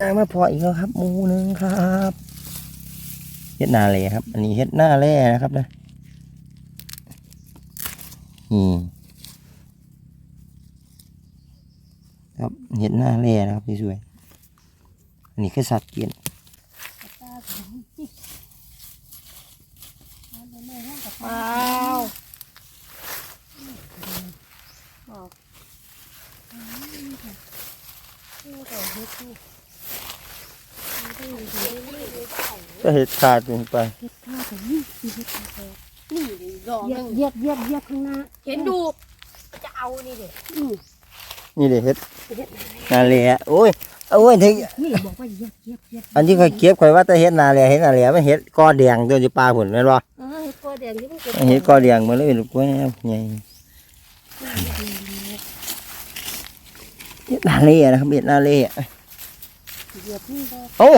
ได้มาพออีกแล้วครับหมูหนึ่งครับเฮ็ดนาเลยครับ อันนี้เฮ็ดหน้าแร่นะครับนะนี่ครับเฮ็ดหน้าแร่นะครับสวยๆอันนี้คือสัตว์กินว้าวว้าวก็เฮ็ด ขาดลงไปนี่ดอกเหยียบเหยียบเหยียบเหยียบข้างหน้า เห็นดู จะเอานี่เด็นี่เดี๋ยวเฮ็ดนาแร่โอ้ยโอ้ยถึงนี่บอกว่าเหยียบเหยียบเหยียบอันที่ข่อยเก็บข่อยว่าแต่เฮ็ดนาแร่เฮ็ดนาแร่ไม่เฮ็ดกอแดงตัวอยู่ปลาผุนแม่นบ่เออเห็ดตัวแดงที่มันเกิดเฮ็ดกอแดงมาเลยลูกกล้วยนะครับใหญ่เฮ็ดนาแร่นะครับเฮ็ดนาแร่เหยี ยบนี่บอกโอ้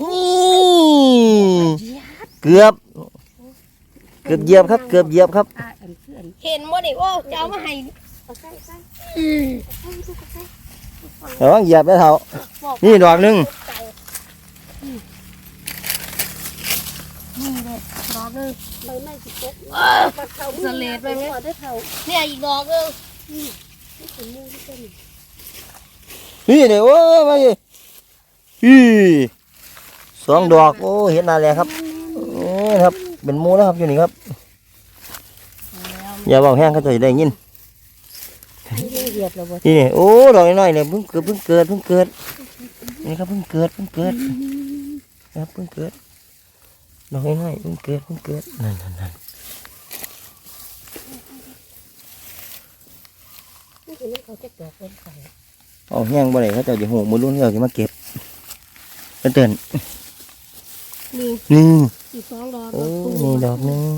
นี่เกือบเกือบเหยียบครับ เกือบเหยียบครับอะอันเพื่อนเห็นบ่นี่โอ้จะเอามาให้เอาใส่ใส่ระวังเหยียบได้เท่าบอกนี่ดอกหนึงนี่เลยดอกนึงใบไม้สิตกสเลดไปไหม พอได้เท่าเนี่ยอีกดอกนึงเป็นมูที่เป็นนี่เดี๋ยวโอ้ยมาดิ อีสองดอกโอ้เห็นนาแร่ครับนี่ครับเป็นหมูแล้วครับอยู่นี่ครับ อย่าบอกแห้งเขาจะได้ยินเหยียบแล้วบ่นี่นี่โอ้ดอกน้อยๆเนี่ยเพิ่งเกิดเพิ่งเกิดเพิ่งเกิดนี่ครับเพิ่งเกิดเพิ่งเกิดนะครับเพิ่งเกิดดอกน้อยๆเพิ่งเกิดเพิ่งเกิดนั่นนั่นนั่นนี่คือเขาจะดอกเป็นไข่เอาแห้งบ่ได้เขาเจะจะหูมือรุ่นเขาจะมาเก็บแล้ว เตือนนี่นี่อีกสองดอกโอ้นี่ดอกหนึง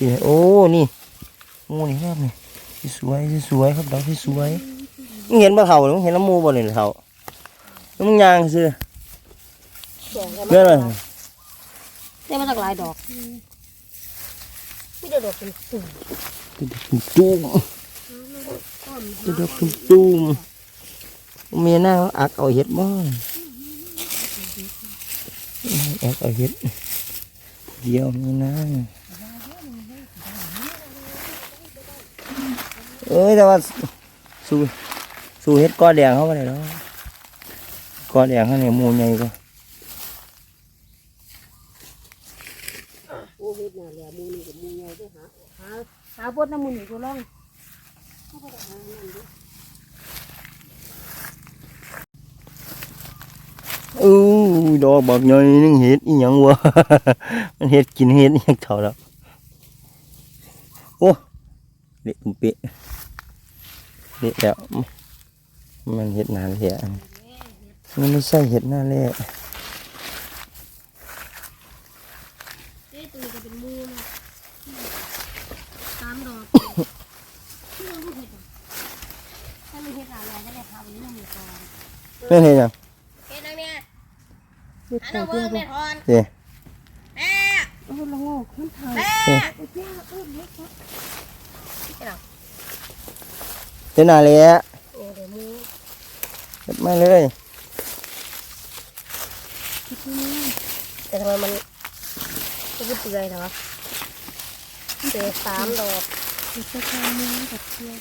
นี่โอ้นี่โอ้นี่ครับนี่ที่สวยที่สวยครับดอกที่สวยมึงเห็นปะเขาหรือมึงเห็นน้ำมูบ่เลยเขาแล้วมึงยางซื้อสองกันเมื่อไหร่ได้มาจากหลายดอกไม่ได้ดอกเป็นตุ่มตุ้มจะดอกตุ้มตุ้ม เมียหน้าอักเอาเห็ดบ่อักเอาเห็ดเดียวนี่นะเอ้ยแต่ว่าสู้สู้เห็ดก้อแดงเขาไปเลยเนาะก้อแดงเขาเนี่ยมูใหญ่ก็โอ้เฮ็ดน่ะแหละมูนี่กับมูใหญ่ด้วยหาหาหาบดน้ำมูนี่กูลอง อู้ดอกบักใหญ่นึงเห็ดอีหยังวะมันเห็ดกินเห็ดอีหยังเท่าแล้วโอ้เละตุ้มเปะเละแล้วมันเห็ดนานแหละมันไม่ใช่เห็ดหน้าแร่เอ้ยตัวนี้จะเป็นมูนะสามดอกที่เราไม่เห็ดอะถ้ามีเห็ดอะไรก็ได้ทำนี่มันมีก่อนไม่เห็นยัง เห็ดอะไรเนี่ย เฮ็ด อันเท่านั้นเพื่เบิ่องนแม่ทอนเจ้แม่โอ้ละโง่มันเท่าแม่โอ้ยย่าเอิ้นเฮ็ดเท่าเห็ดหน้าแร่โอ้เดี๋ยวมูเห็ดมาเลยแต่ทำไมมันมันก็เปื่อยเนาะเจอสามดอกเฮ็ดเท่ามูกับเชียว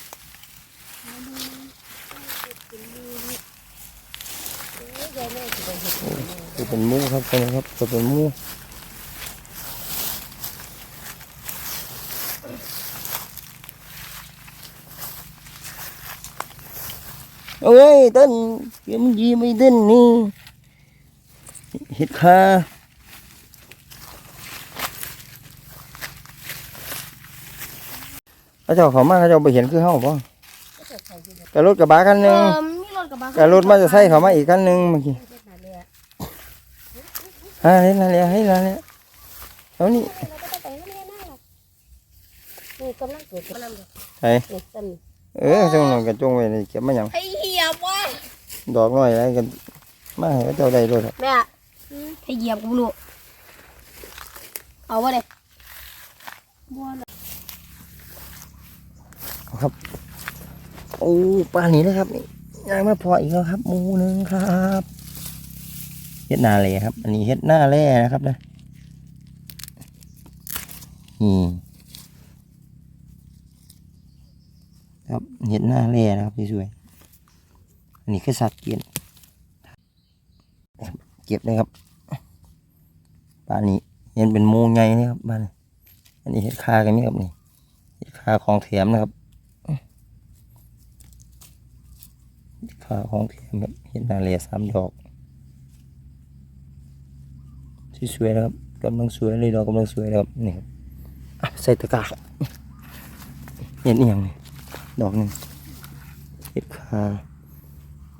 จะเป็นหมูครับเป็นครับจะเป็นหมูโอ้ยต้นเดี๋ยวมันยีไม่เต้นนี่เห็ดคาเขาเจ้าเขามาเขาเจ้าไปเห็นคือเฮาป่ะกระรถกระบะคันหเอนึ่งอมีร ถกระบะกระรถมาจะใส่เขามาอีกคันหนึ่งเมื่อกี้เฮ็ดนั่นเลยอะฮะนี่นั่นเลยให้นั่นเลยเอานี่นี่กำลังเกิดกำลังเกิดไอนี่ต้นเออจงหน่อยกันจงไว้นี่เก็บมาหยังไอ้เหี้ยบว่ะดอกน้อยอะไรกันมาให้เขาเจ้าได้ด้วยครับแม่ให้เหยียบกูลูกเอาวะเด้บัวละโอ้ปลาหนีนะครับนี่ ยายมาพออีกแล้วครับ หมูหนึ่งครับเฮ็ดนาเลยครับ อันนี้เฮ็ดหน้าแร่นะครับนะอืมครับเฮ็ดหน้าแร่นะครับสวยๆอันนี้คือสัตว์เกียนเก็บเลยครับบ้านนี้เห็นเป็นมูไงนี่ครับบ้านอันนี้เฮ็ดคากันนี่ครับนี่เฮ็ดคาของแถมนะครับ ขาของเทียมแบบเห็นนาเรียสามดอกที่สวยนะครับกำลังสวยเลยดอกกำลังสวยนะครับนี่ครับอะใส่ตะกร้าครับเห็นอีกอย่างนี่ดอกหนึ่งเห็ดขา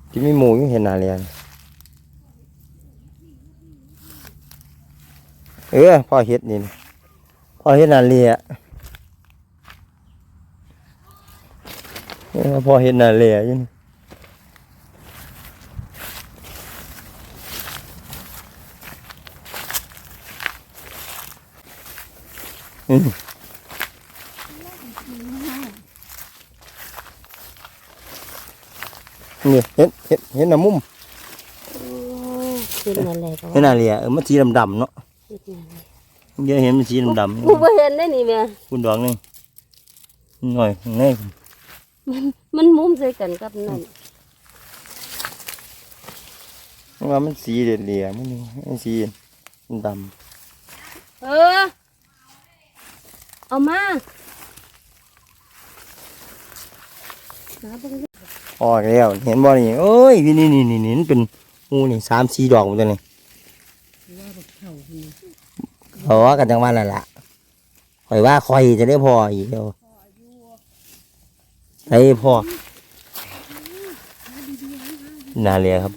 ที่มีหมูอยู่เห็นนาเรียนเออพ่อเห็ดนี่นะพ่อเห็ดนาเรียเออพ่อเห็ดนาเรียอยู่นี่ อืมนี่เห็นเห็นเห็นน้ำมุมโอ้เป็นอะไรก็เห็นอะไรอะเออมันสีดำๆเนาะเฮ็ดงานเลยเดี๋ยวเห็นมันสีดำกูบ่เห็นได้นี่แม่ๆคุณดอกหนึงหน่อยข้างในมันมุมใส่กันกับนั่นว่ามันสีเดียๆมันนี่มันสีดเออ เอามาหาเบิ่งำออกแล้วเห็นบ่นี่เอ้ยนี่นี่นี่นี่มันเป็นงูนี่สามสี่ดอกหมดเลยนี่ว่าบักเฒ่าพุ่นนี่เขาว่ากันจังว่านั่นล่ะข่อยว่าข่อยจะได้พออีกเดียวไอ้พอนาเรียครับ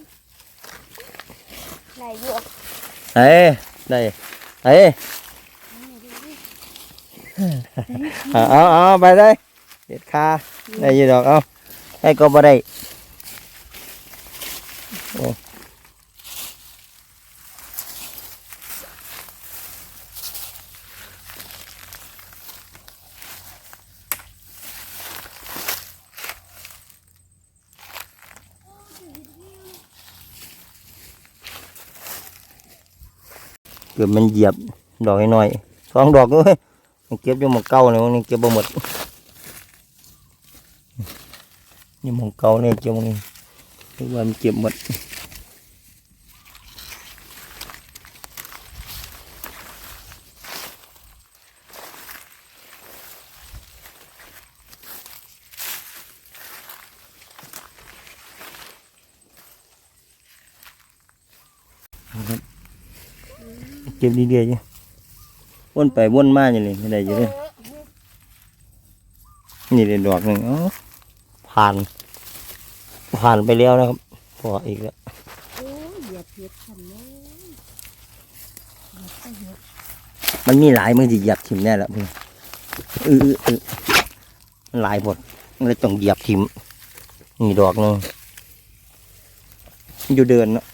ได้อยู่เอ้ยได้เอ้ย เอาเอาไปได้เด็ดขาได้ยี่ดอกเอาให้ก็บ่ได้โอ้เกือบมันเหยียบดอกน้อยสองดอกเลย มันเก็บอยู่หมองเก่าเลยมันเก็บบ่หมดนี่หมองเก่าเนี่ยเก็บหมองนี้ทุกวันมันเก็บหมดเก็บดีๆอยู่ วนไปวนมาอย่างนี้ไม่ได้อยู่เลยนี่เลยดอกหนึ่งผ่าน ผ่านไปแล้วนะครับพออีกแล้วมันมีหลายมือที่เหยียบถิ่มแน่แล้วเพื่อนเออเออหลายหมดเลยต้องเหยียบถิ่มนี่ดอกหนึงอยู่เดินเนาะ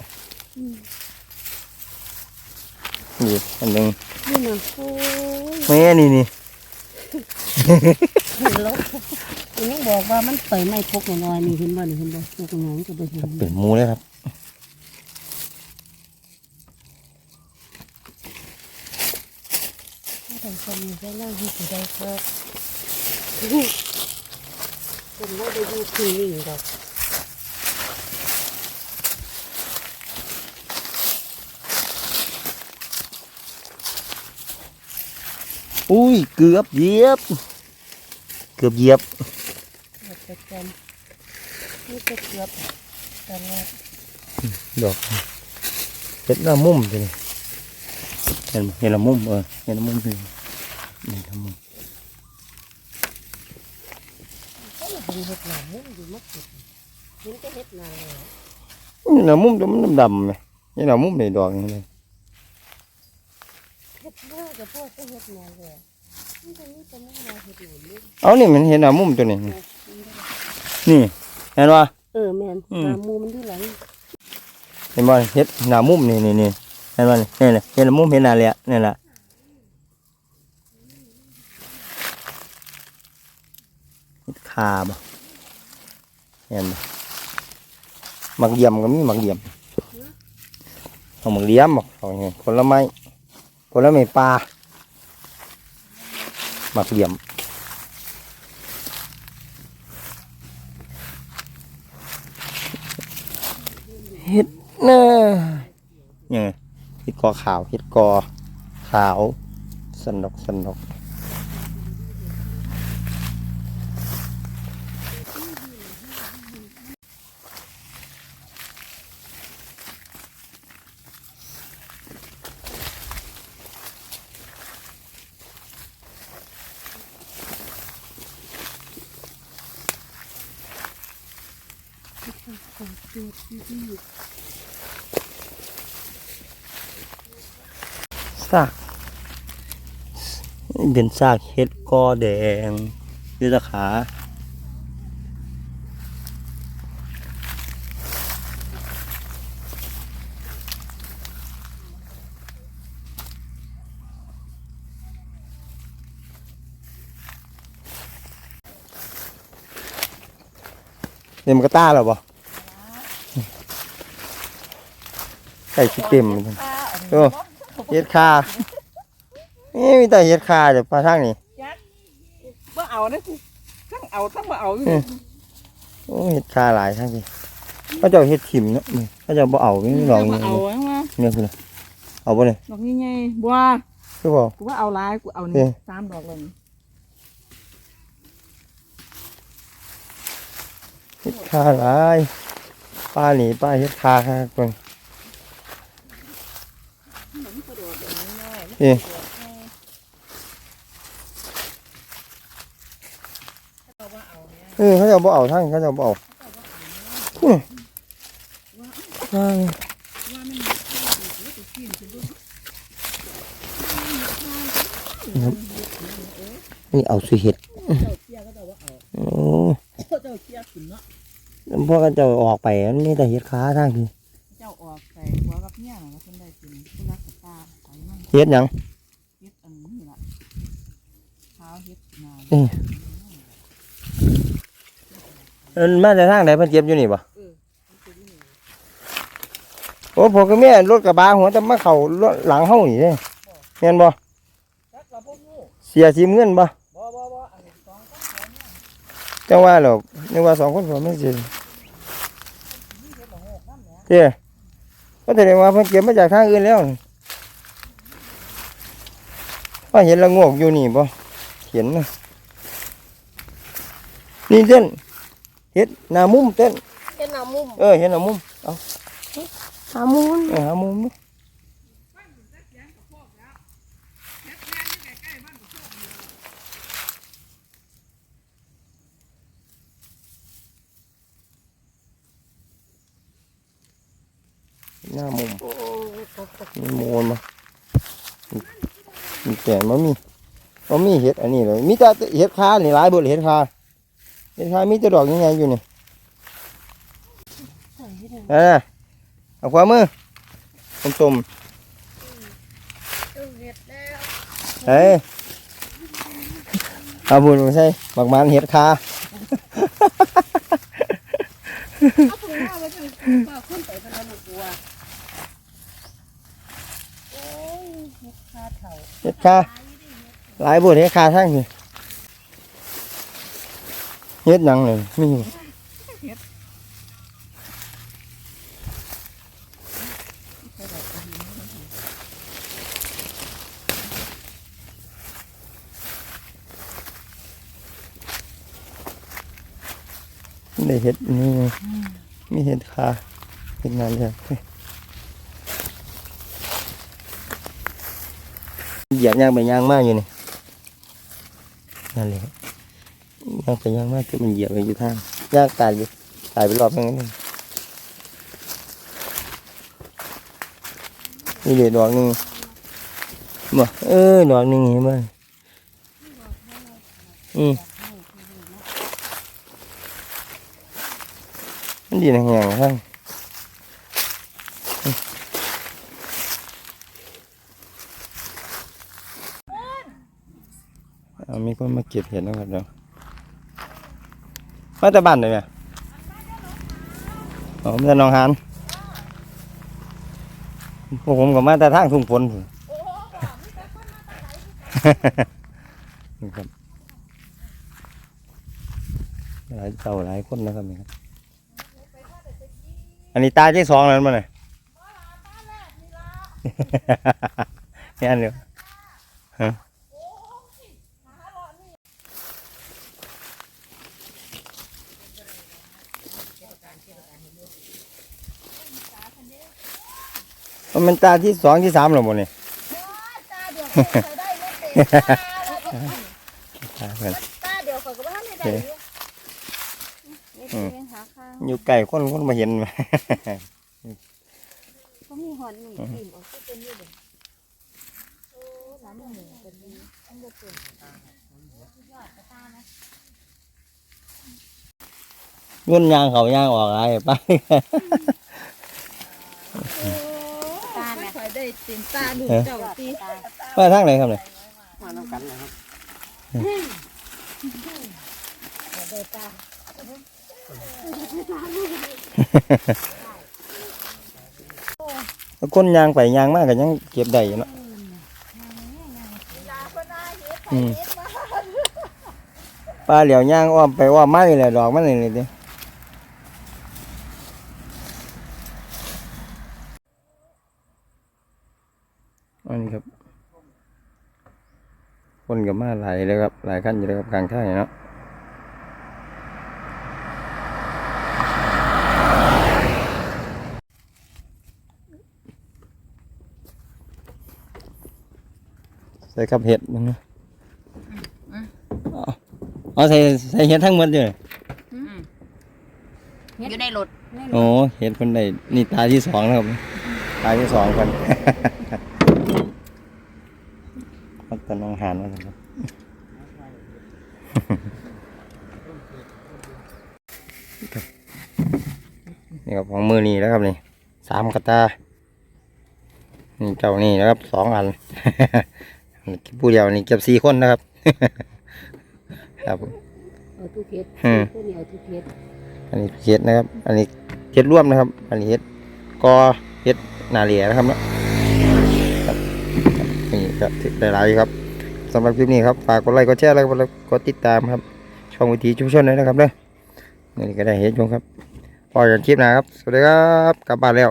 นี่อันหนึงนี่น่ะโอ้ยแม่นี่นี่เห็นแล้วอันนี้บอกว่ามันไปไม่พกน้อยๆนี่เห็นบ่นี่เห็นบ่พกน้อยก็บ่เห็นเป็นหมูเลยครับแต่คนมีแค่นั่งที่สิได้ก็เป็นว่าได้อยู่ที่นี่ดอก อุ้ยเกือบเหยียบ เกือบเหยียบเกือบประจำนี่ก็เกือบตลอดดอกเห็ดหน้ามุมเลยเห็นบ่เห็นหน้ามุมเออเห็นหน้ามุมเลยนี่หน้ามุมก็เป็นเห็ดหนามุ้งอยู่มักสุดเห็นก็เห็ดหนาเลยนี่หน้ามุมแต่มันดำๆไหมนี่หน้ามุมในดอกนี่เลยเห็ดเมื่ อกับพ่อก็เห็ดหนาเลยมันจะมีแต่มุ้งมาเห็ดหนามุ้งเอานี่มันเห็นหน้ามุมตัวนี้นี่นี่เห็นว่า เออแมนอืมหนามูมันอยู่หลังเห็นว่าเห็ดหน้ามุมนี่นี่นี่เห็นว่านี่นี่แหละเห็นหน้ามุมเห็นหน้าเลยอะนี่แหละเห็ดขาบ่เห็นบ่หมักเยี่ยมก็มีหมักเยี่ยมเอาหมักเลี้ยมบอกเอาไงผลไม้ ผลไม้ปลาหมักเยี่ยมเห็ดเน่ยังไงเห็ดกอขาวเห็ดกอขาวสันดอก สันดอกซากเป็นซากเห็ดกอแดงยืดขาเต็มกระต้าแล้วบ่ใส่ชิเต็มเลยโอ้เห็ดคานี่มีแต่เห็ดคาเดี๋ยวปลาทางนี้บ่เอาเด้อกูทั้งเอาทั้งบ่เอาอยู่อืมโอ้เห็ดคาหลายทางนี้เขาเจะเห็ดถิ่มเนาะนี่เขาเจะบ่เอาไม่ลองบ่นี่เอาอังว่าเนี่ยคืออะไรเอาบ่เนี่ยดอกใหญ่ๆบัวคือบ่กูว่าเอาหลายกูเอาเอ๊ะนี่สามดอกเลยนี่เห็ดคาหลายปลาหนีปลาเห็ดคาค่ะเพิ่น นี่เออเขาจะบ่เอาทางเขาจะบ่เอาอื้อทานี่เอาสุเห็ดโอ้พวกกันจะออกไปมันมีแต่เห็ดขาทางทีเจ้าออกใส่หัวกับเมียน่ะแล้วเพิ่นได้กินผู้รักษาตา เห็ดหยังเฮ็ดอันนี้ล่ะเท้าเฮ็ดนาเอิ้นมาแต่ทางไหนเพิ่นเก็บอยู่นี่บ่เออมันเป็นนี่โอ้ผมก็แม่รถกระบะหัวแต่มาเข้ารถหลังเฮานี่เด้แม่นบ่จักเราบ่รู้เสียสีเงินบ่บ่บ่บ่อันนี้สองคนสองเนี่ยจังว่าแล้วนึกว่าสองคนผมไม่สินี่เฮ็ดละโงกนั่นแหละเด้ก็แสดงว่าเพิ่นเก็บมาจากทางอื่นแล้ว ว่าเห็นละโงกอยู่นี่บ่เห็นนะนี่เต้นเฮ็ดหน้ามุมเต้นเป็นหนามุมเออเห็นหน้ามุมหามุมเออหามุมนี่หน้ามุมโอ้ตกตกมีโมนมา มีแก่มามีมามีเห็ดอันนี้เลยมีแต่เห็ดคานี่หลายเบดเห็ดคาเห็ดคามีแต่ดอกยังไงอยู่นี่ใส่ให้ได้อ่าเอาความมือต้มต้มเออเห็ดแล้วๆเฮ้ยเอาบุญมาใช่บักมันเห็ดคาเอาถุงมาไว้จังว่าขึ้นไปเพิ่นเอาลูกบัวโอ้ยเฮ็ดคา เฒ่าเห็ดคาหลายเบดเห็ดคาทั้งนี่เห็ดหยังเลยมีอยู่ได้เห็ดนี่ไมีเห็ดคาเห็ดงานเลย เหยียบย่างไปย่างมากอยู่นี่นั่นแหละย่างไปย่างมากคือมันเหยียบไปอยู่ทางย่างตายอยู่ตายไปรอบนึงนี่นี่เด็ดดอกหนึงบ่เออดอกหนึงเห็นไหมอืมมันดีนะแหงท่าน เอามีคนมาเก็บเห็ดแล้วครับเดี๋ยวมาแต่บ้านเลยไหมอ๋อมันจะหนองหานพวกผมก็มาแต่ทางทุ่งฝนพุ่นนี่ครับหลายเต่าหลายคนนะครับนี่ครับ อันนี้ตาที่สองแล้วมั้งเนี่ยนี่อันเดียวฮะ มันเป็นตาที่สองที่สามแล้วบ่เนี่ยตาเดียวเขาเคยได้ไม่เป็นตาตาเพิ่นตาเดียวเขาก็ไม่ได้ได้อยู่นี่เป็นหาข้างอยู่ไก่คนคนมาเห็นเขามีหอนหนึ่งอิ่มออกก็เป็นอยู่เด้อโอ้น้ำมันหนึ่งเป็นดีอันเดียวเป็นยอดกระตานะยุ่นยางเขายางออกอะไรไปตาเนี่ยค อยได้ตินตาดูเจ้าตีไปทางไหนครับเนี่ยมาน้ำกันนะครับได้ตาคนยางไปยางมากก็ยังเก็บได้อยู่เนาะอืมปลาเหลียวยางอ้อมไปอ้อมไม้แหละดอกมันนี่เลยดิอันนี้ครับ คนกับมาหลายเลยครับ หลายขั้นอยู่เลยครับกลางท่างเนาะใส่กับเห็ดมันนะเอาเอาใส่ใส่เห็ดทั้งหมดเลยอยู่ในรถโอ้เห็ดคนใดนี่ตาที่สองนะครับ ตาที่สองคนมันตะนองหานมาครับ นี่ครับของมือนี่แล้วครับนี่ สามกระตา นี่เจ้านี่นะครับสองอันผู้เดียวนี่เก็บสี่คนนะครับ ครับเอาทุกเพชรอืมพวกนี้เอาทุกเพชรอันนี้เห็ดนะครับ อันนี้เห็ดร่วมนะครับ อันนี้เห็ดกอเห็ดนาเหลียนะครับเนาะครับนี่ก็ได้หลายอยู่ครับสำหรับคลิปนี้ครับฝากกดไลค์กดแชร์แล้วก็กดติดตามครับ ช่องวิถีชุมชนด้วยนะครับเด้อนี่ก็ได้เห็ดชมครับ พอกันคลิปนะครับ สวัสดีครับ กลับบ้านแล้ว